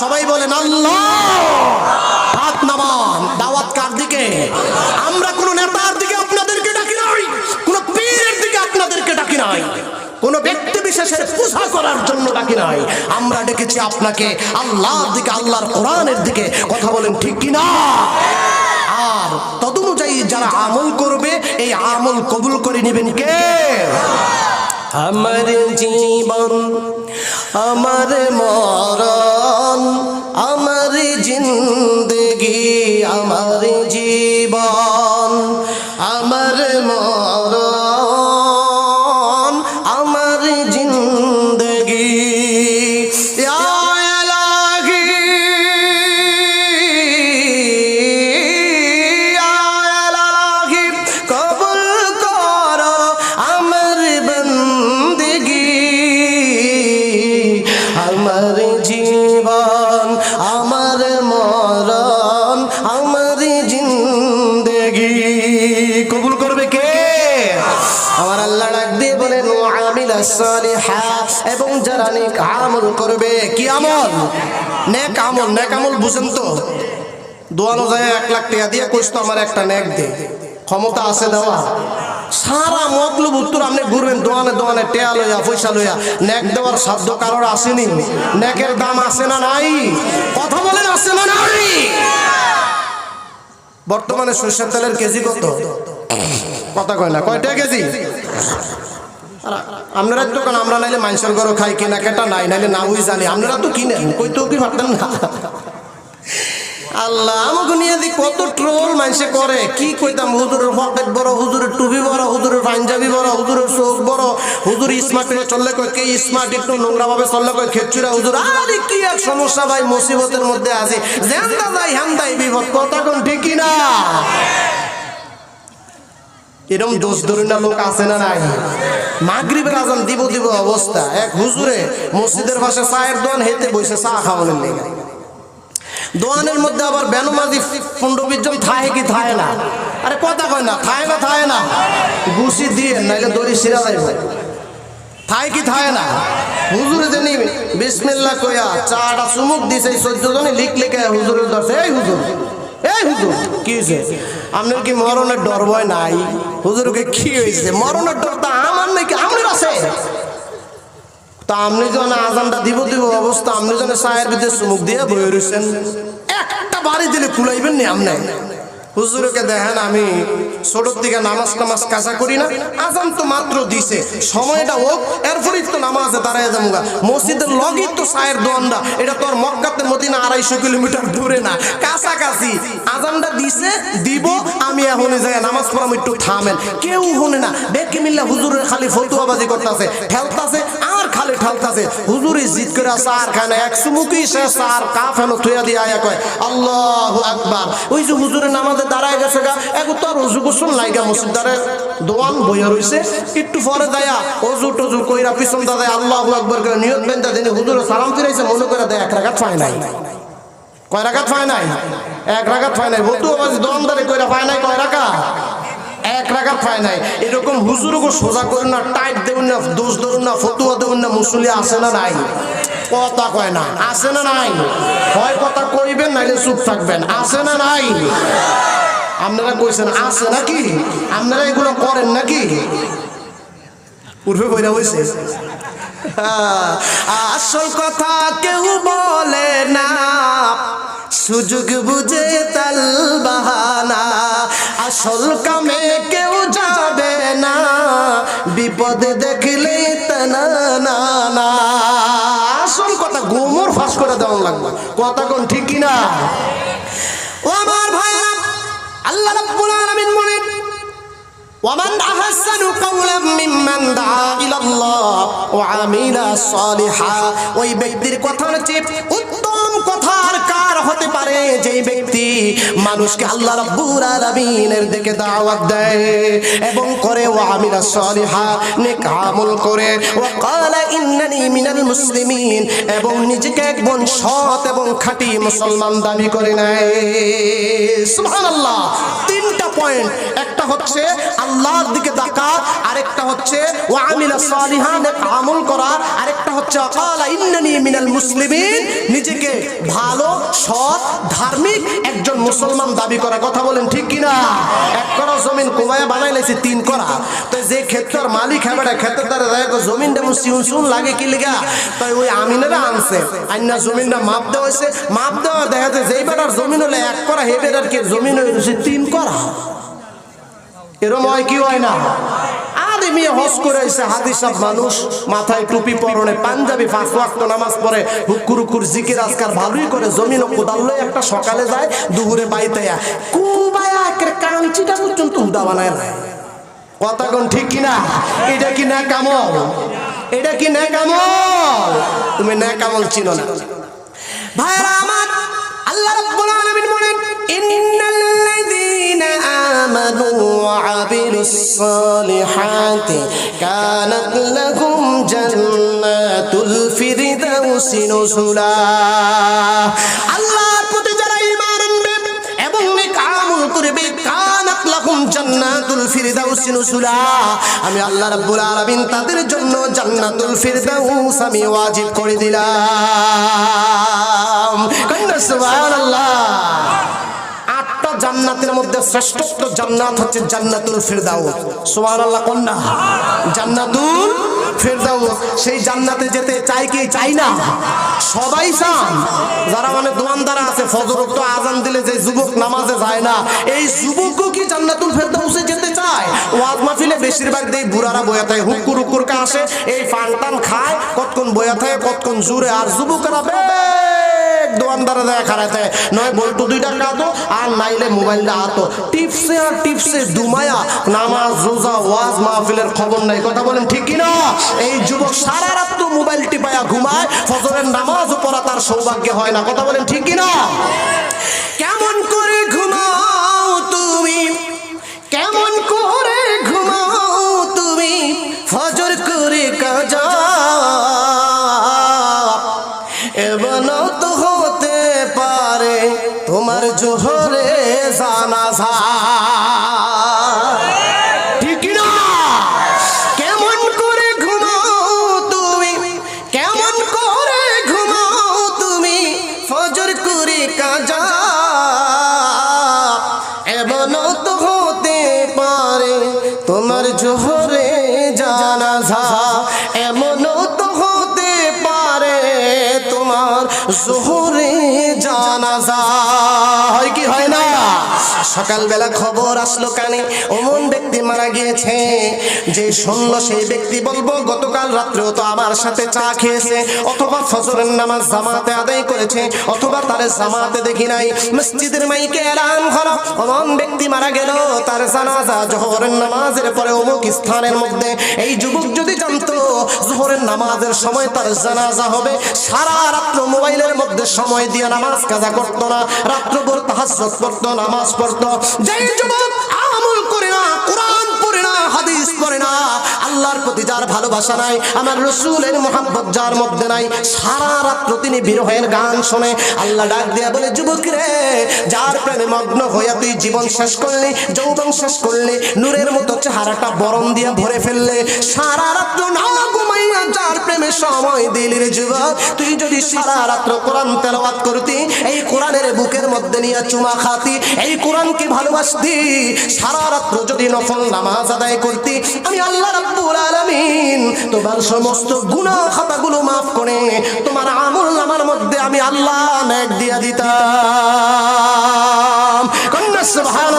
সবাই বলেন, আল্লাহ! হাত নামান, দাওয়াত কার দিকে? আমরা কোন নেতার দিকে আপনাদেরকে ডাকি নাই, কোন পীরের দিকে আপনাদেরকে ডাকি নাই, কোন ব্যক্তি বিশেষের পূজা করার জন্য ডাকি নাই। আমরা ডেকেছি আপনাকে, আল্লাহর দিকে, আল্লাহর কোরআনের দিকে। কথা বলেন ঠিক কি না আর তদনুযায়ী যারা আমল করবে, এই আমল কবুল করে নেবেন কে? আমার জীবন আমার মরণ আমার জিন্দগি আমার জীবন এবং যারা নেক আমল করবে, কি আমল? নেক আমল নেক আমল বুঝেন তো। দোয়ানো যায় এক লাখ টাকা দিয়ে কইস তো আমার একটা নেক দে। ক্ষমতা আছে দেওয়া। সারা মতলব উত্তর আপনি ঘুরবেন, দোয়ানে দোয়ানে টেয়া লইয়া, পয়সা লইয়া। নেক দেওয়ার সাধ্য কারোর আসেনি। নেকের দাম আছে না নাই? কথা বলেন, আছে না নাই? বর্তমানে সরষের তেলের কেজি কত? কথা কয় না, কয়টা কেজি? আপনারা তো কেন, আমরা নাইলে মাংসের গরো খাই কেনা, কেটা নাই, নাইলে না বুঝ জানি। আপনারা তো কিনেন কইতেও কি পারতেন না। আল্লাহ, আমাকে নিয়ে দি কত ট্রোল মানুষে করে। কি কইতাম, হুজুরের পকেট বড়, হুজুরের টুপি বড়, হুজুরের পাঞ্জাবি বড়, হুজুরের চোখ বড়, হুজুর স্মার্ট করে চললে কয়, কে স্মার্ট একটু নোংরা ভাবে চললে কয়, খেচুরা হুজুর, আরে কি এক সমস্যা ভাই, মুসিবতের মধ্যে আছে। জেন্দা যাই হ্যান্দাই বিপদ, কথা কোন ঠিকই না। এরকম দোষ ধরে না লোক আছে না নাই? মাগরিবের আজান দিব দিব অবস্থা। এক হুজুরে মসজিদের পাশে চায়ের দোয়ান হেতে বসে চা খাওয়ানোর লেগে। দোয়ানের মধ্যে আবার বেনমাজি পনেরো জন থাহে কি থাহে না? আরে কথা কয় না থাহে না থাহে না। গুছি দিয়ে, নাইলে দড়ি সিরা যাইব। থাই কি থায় না? হুজুরে জানি বিসমিল্লাহ কইয়া চাটা চুমুক দিছে চোদ্দ জনে লিখ লিখে হুজুরের দর্শে এই হুজুর। এই কি মরণের নাই? কি হয়েছে মরণের নাকি আছে? আজানটা দিব অবস্থা চায়ের ভিতরে চুমুক দিয়ে একটা বাড়ি দিলে কুলাইবেন নি আপনি? হুজুরকে দেখেন আমি ছোটোর দিকে নামাজ টামাজ কাজা করি না, আজান তো মাত্র দিছে। সময়টা হোক, এরপরই তো নামাজে দাঁড়ায় যাব মসজিদের লগই তো চায়ের দোয়ানটা এটা তোর মক্কাতে মদিনা আড়াইশো কিলোমিটার দূরে না, কাছাকাছি। আজানটা দিছে, দিব, আমি এখন যাই, নামাজ পড়াম, একটু থামেন। কেউ শুনে না। বেকে মিল্লা হুজুরের খালি ফতুয়াবাজি করতেছে, ঠেলতাছে আর খালি ঠেলতাছে হুজুরে জিত করে সার খায় না, এক সুমুকি সে সার কা ফেনো থুয়া দিয়ে আয়া কয়, আল্লাহ আকবার। ওই যে হুজুরের নামাজে দাঁড়ায় গেছে গা এখন তো আর গোসল লাইগা মসজিদ দ্বারে দোয়ান বইয়া রইছে। একটু পরে দেয়া অজু টজু কইরা পিছন দাদা আল্লাহ আকবার করে নিয়ত বেন্দা দিনে হুজুরে সালাম ফিরাইছে, মনে করে দেয়, এক রাখাত পায় নাই। কয় রাখাত পায় নাই? এক রাখাত পায় নাই। বন্ধু দোয়ানদারে কইরা পায় নাই, কয় রাখা এক রাখাত পায় নাই। এরকম হুজুরকে সোজা করুন না, টাইট দেবেন না, দোষ ধরুন না, ফতুয়া দেবেন না মুসলি আছে না নাই? কথা কয় না আছে না নাই? হয় কথা নাইলে চুপ থাকবেন। আছে না নাই? আপনারা কইছেন নাকি? আপনারা এগুলো করেন নাকি? বইরা হয়েছে আসল কথা কেউ বলে না। সুযোগ বুঝে তাল বাহানা আসল কামে কেউ যাবে না বিপদ দেখলে তানা না না আসল কথা গোমর ফাঁস করে দেওয়া লাগবে কথা কোন ঠিক কিনা ও আমার ভাইরা আল্লাহ রাব্বুল আলামিন বলেন ومن أحسن قولا ممن دعا إلى الله وعمل صالحا ওই ব্যক্তির কথা হচ্ছে উত্তম কথার কার হতে পারে যে ব্যক্তি মানুষকে আল্লাহ রাব্বুল আলামিনের দিকে দাওয়াত দেয় এবং করে ওয়া আমিলা সলিহা, নেক আমল করে। ওয়া ক্বালা ইন্নানি মিনাল মুসলিমিন, এবং নিজেকে একজন সৎ এবং খাঁটি মুসলমান দাবি করে নেয়। সুবহানাল্লাহ, তিনটা পয়েন্ট। একটা হচ্ছে আল্লাহর দিকে তাকা আরেকটা হচ্ছে ওয়া আমিলা সালিহান আমল করা। আরেকটা হচ্ছে ক্বালা ইন্নানি মিনাল মুসলিমিন, নিজেকে ধার্মিক একজন মুসলমান দাবি করা, কথা বলেন ঠিক কিনা? এক করা জমিন কোবায় বানাই লাইছে তিন করা তো যে ক্ষেত্রের মালিক হবে না ক্ষেত্রে তার যেমন সিউন সিউন লাগে কি লিগা? তাই ওই আমিনেরা আনছে। আইনা জমিনটা মাপ দেওয়া হয়েছে। মাপ দেওয়া দেখা যায় যেই বেটার জমিন হলে এক করা হে বেটার কি? জমিন হয়েছে তিন করা এরম হয় কি হয় না? সব মানুষ, মাথায় টুপি পরনে পাঞ্জাবি নামাজ হুকুর হুকুর জিকির ভালোই করে, জমিন ও কোদাল লয়ে একটা সকালে যায়, দুপুরে বাইতে কুবায়া কাঞ্চিটা পর্যন্ত বানায় না ঠিক কিনা এটা কি না? কামল এটা কি না কামল তুমি না কামল চিনো না। ভাইরা আমার আল্লাহ আলামিন বলেন ইন্নাল্লাযীনা ওয়া আমিলুস সালিহাতি কানাত লাহুম জান্নাতুল ফিরদাউসি নুজুলা আল্লাহর প্রতি যারা ঈমান আনবে এবং নেক আমল করবে, কানাত লাহুম জান্নাতুল ফিরদাউসি নুজুলা। আমি আল্লাহ রাব্বুল আলামিন তাদের জন্য জান্নাতুল ফিরদাউস আমি ওয়াজিব করে দিলাম। কন্যা সুবহানাল্লাহ। জান্নাতের মধ্যে শ্রেষ্ঠত্ব জান্নাত হচ্ছে জান্নাতুল ফিরদাউস। সুবহানাল্লাহ কন্যা জান্নাতুল ফিরদাউস। সেই জান্নাতে যেতে চাই কি চাই না? সবাই চান যারা মানে দোয়ানদারা আছে, ফজর তো আজান দিলে যে যুবক নামাজে যায় না। এই যুবকও কি জান্নাতুল ফেরদাউসে যেতে চায়? ওয়াজ মাহফিলে বেশিরভাগ দেই বুড়ারা বয়া থাকে হুক্কুর হুক্কুর কা আসে। এই ফান খায়, কতক্ষণ বয়া থাকে, কতক্ষণ জুড়ে। আর যুবকেরা বে দোয়ানদারে দেয় খারাতে নয় বল্টু দুইটা কাটো আর নাইলে মোবাইলটা হাতো টিপসে আর টিপসে দুমায়া নামাজ, রোজা, ওয়াজ, মাহফিলের খবর নাই। কথা বলেন ঠিক কি না এই যুবক সারা রাত তো মোবাইল টিপায়া ঘুমায়, ফজরের নামাজও পড়া তার সৌভাগ্য হয় না। কথা বলেন ঠিক কি না কেমন করে ঘুমাও তুমি? কেমন করে জোহরে জানাজা হয় কি হয় না? সকালবেলা খবর আসলো কানে। অমন ব্যক্তি মারা গিয়েছে। যে শুনলো সেই ব্যক্তি বলব, গতকাল রাত্রেও তো আমার সাথে চা খেয়েছে। অথবা ফজরের নামাজ জামাতে আদায় করেছে, অথবা তার জামাতে দেখি নাই। মসজিদের মাইকে এলান হলো। অমন ব্যক্তি মারা গেল। তার জানাজা জোহরের নামাজের পরে অমুক স্থানের মধ্যে। এই যুবক যদি জানতো, জোহরের নামাজের সময় তার জানাজা হবে। সারা রাত্র মোবাইলের মধ্যে সময় দিয়ে নামাজ কাজা করতো না। রাত্রভর তাহাজ্জুদ পড়তো, নামাজ পড়তো। যেই যুবক হাদিস পড়ে না। আল্লাহর প্রতি যার ভালোবাসা নাই, আমার রসুলের মোহাম্মত যার মধ্যে নাই, সারা রাত্র তিনি বিরহের গান শোনে। আল্লাহ ডাক দিয়া বলে, যুবক রে, যার প্রেমে মগ্ন হইয়া তুই জীবন শেষ করলি, যৌবন শেষ করলি, নূরের মতো চেহারাটা বরণ দিয়া ভরে ফেললে, সারা রাত্র না ঘুমাইয়া যার প্রেমে সময় দিলি যুবক, তুই যদি সারা রাত্র কোরআন তেলাওয়াত করতি, এই কোরআনের বুকের মধ্যে নিয়ে চুমা খাতি, এই কোরআনকে ভালোবাসতি? সারা রাত্র যদি নফল নামাজ আদায় করতি আমি আল্লাহ রাব্বুল আলামিন তোমার সমস্ত গুনাহ খাতাগুলো maaf করে, তোমার আমল নামার মধ্যে আমি আল্লাহ নেক দিয়া দিতাম। কন্যা সুবহান